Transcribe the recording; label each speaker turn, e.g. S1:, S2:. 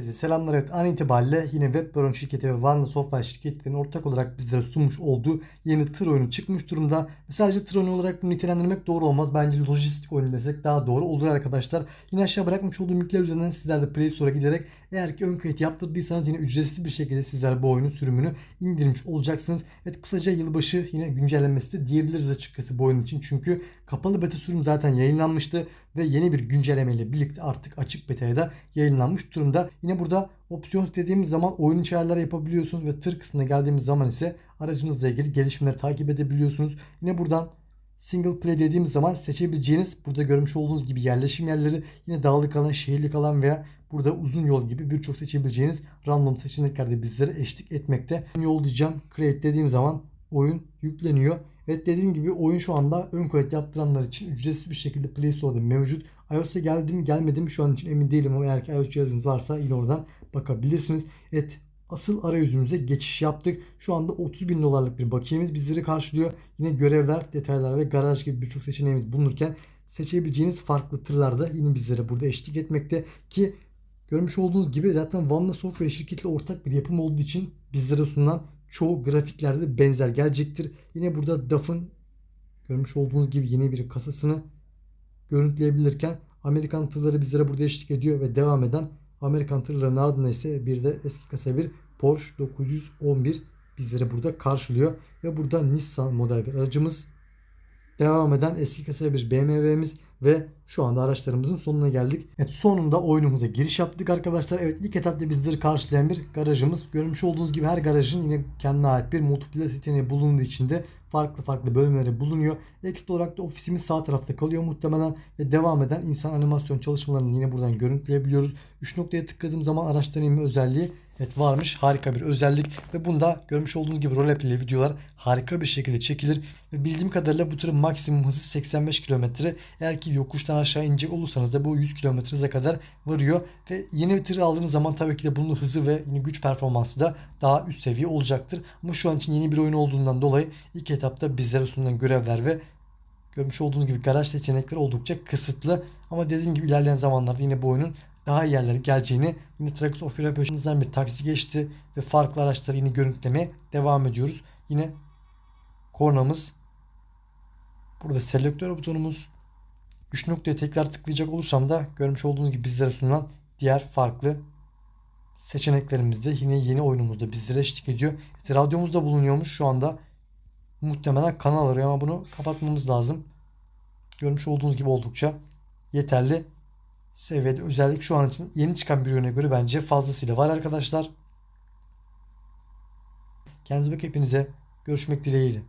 S1: Herkese selamlar. Evet an itibariyle yine Webbaron şirketi ve Vanda Software şirketlerinin ortak olarak bizlere sunmuş olduğu yeni tır oyunu çıkmış durumda. Ve sadece tır oyunu olarak bunu nitelendirmek doğru olmaz. Bence lojistik oyunu desek daha doğru olur arkadaşlar. Yine aşağı bırakmış olduğum linkler üzerinden sizler de Play Store'a giderek eğer ki ön kayıt yaptırdıysanız yine ücretsiz bir şekilde sizler bu oyunun sürümünü indirmiş olacaksınız. Evet kısaca yılbaşı yine güncellenmesi de diyebiliriz açıkçası bu oyun için. Çünkü kapalı beta sürüm zaten yayınlanmıştı ve yeni bir güncellemeyle birlikte artık açık beta'ya da yayınlanmış durumda. Yine burada opsiyon dediğimiz zaman oyun ayarlar yapabiliyorsunuz ve tır kısmına geldiğimiz zaman ise aracınızla ilgili gelişmeleri takip edebiliyorsunuz. Yine buradan Single play dediğimiz zaman seçebileceğiniz burada görmüş olduğunuz gibi yerleşim yerleri yine dağlık alan, şehirlik alan veya burada uzun yol gibi birçok seçebileceğiniz random seçenekler de bizlere eşlik etmekte. Yol diyeceğim. Create dediğim zaman oyun yükleniyor. Evet dediğim gibi oyun şu anda ön kayıt yaptıranlar için ücretsiz bir şekilde Play Store'da mevcut. iOS'a geldi mi gelmedi mi şu an için emin değilim ama eğer ki iOS cihazınız varsa yine oradan bakabilirsiniz. Evet asıl arayüzümüze geçiş yaptık. Şu anda 30 bin dolarlık bir bakiyemiz bizleri karşılıyor. Yine görevler, detaylar ve garaj gibi birçok seçeneğimiz bulunurken seçebileceğiniz farklı tırlar da yine bizlere burada eşlik etmekte ki görmüş olduğunuz gibi zaten Vanna Software şirketiyle ortak bir yapım olduğu için bizlere sunulan çoğu grafiklerde benzer gelecektir. Yine burada DAF'ın görmüş olduğunuz gibi yeni bir kasasını görüntüleyebilirken Amerikan tırları bizlere burada eşlik ediyor ve devam eden Amerikan tırlarının ardından ise bir de eski kasa bir Porsche 911 bizleri burada karşılıyor. Ve burada Nissan model bir aracımız. Devam eden eski kasa bir BMW'miz ve şu anda araçlarımızın sonuna geldik. Evet sonunda oyunumuza giriş yaptık arkadaşlar. Evet ilk etapta bizleri karşılayan bir garajımız. Görmüş olduğunuz gibi her garajın yine kendine ait bir multiplayer seçeneği bulunduğu içinde farklı farklı bölümleri bulunuyor. Ekstra olarak da ofisimiz sağ tarafta kalıyor muhtemelen ve devam eden insan animasyon çalışmalarını yine buradan görüntüleyebiliyoruz. 3 noktaya tıkladığım zaman araçtan inme özelliği Evet varmış. Harika bir özellik ve bunda görmüş olduğunuz gibi roleplay videolar harika bir şekilde çekilir. Ve bildiğim kadarıyla bu tırın maksimum hızı 85 km. Eğer ki yokuştan aşağı inecek olursanız da bu 100 km kadar varıyor. Ve yeni bir tır aldığınız zaman tabii ki de bunun hızı ve yine güç performansı da daha üst seviye olacaktır. Ama şu an için yeni bir oyun olduğundan dolayı ilk etapta bizlere sunulan görevler ve görmüş olduğunuz gibi garaj seçenekleri oldukça kısıtlı. Ama dediğim gibi ilerleyen zamanlarda yine bu oyunun daha iyi yerlere geleceğini yine Trax of Europe bir taksi geçti ve farklı araçları yine görüntülemeye devam ediyoruz. Yine kornamız burada selektör butonumuz 3 noktaya tekrar tıklayacak olursam da görmüş olduğunuz gibi bizlere sunulan diğer farklı seçeneklerimizde yine yeni oyunumuzda bizlere eşlik ediyor. Evet, radyomuzda bulunuyormuş şu anda. Muhtemelen kanal arıyor ama bunu kapatmamız lazım. Görmüş olduğunuz gibi oldukça yeterli seviyede özellik şu an için yeni çıkan bir ürüne göre bence fazlasıyla var arkadaşlar. Kendinize bakın hepinize görüşmek dileğiyle.